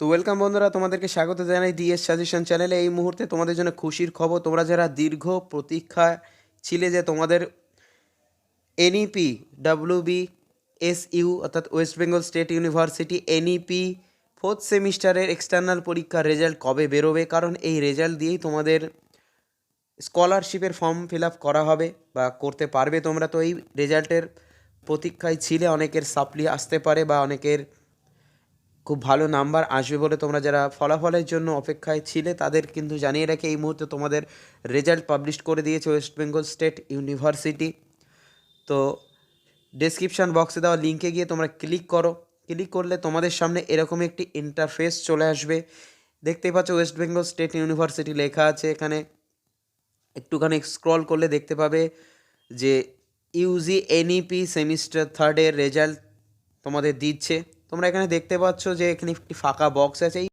তো ওয়েলকাম বন্ধুরা, তোমাদেরকে স্বাগত জানাই ডিএস সাজেশন চ্যানেলে এই মুহূর্তে তোমাদের জন্য খুশির খবর, তোমরা যারা দীর্ঘ প্রতীক্ষা ছিলে যে তোমাদের এনইপি ডাব্লিউবি এস ইউ অর্থাৎ West Bengal State University NEP fourth সেমিস্টারের এক্সটার্নাল পরীক্ষার রেজাল্ট কবে বেরোবে? কারণ এই রেজাল্ট দিয়েই তোমাদের স্কলারশিপের ফর্ম ফিল আপ করা হবে বা করতে পারবে তোমরা। তো এই রেজাল্টের প্রতীক্ষায় ছিলে, অনেকের সাপ্লি আসতে পারে বা অনেকের খুব ভালো নাম্বার আসবে বলে তোমরা যারা ফলাফলের জন্য অপেক্ষায় ছিলে, তাদের কিন্তু জানিয়ে রাখি এই মুহূর্তে তোমাদের রেজাল্ট পাবলিশ করে দিয়েছে ওয়েস্ট বেঙ্গল স্টেট ইউনিভার্সিটি। তো ডেসক্রিপশান বক্সে দেওয়া লিঙ্কে গিয়ে তোমরা ক্লিক করো। ক্লিক করলে তোমাদের সামনে এরকম একটি ইন্টারফেস চলে আসবে। দেখতেই পাচ্ছ ওয়েস্ট বেঙ্গল স্টেট ইউনিভার্সিটি লেখা আছে এখানে। একটুখানি স্ক্রল করলে দেখতে পাবে যে ইউজি এনইপি সেমিস্টার থার্ডের রেজাল্ট তোমাদের দিচ্ছে। তোমরা এখানে দেখতে পাচ্ছ যে এখানে একটি ফাঁকা বক্স আছে।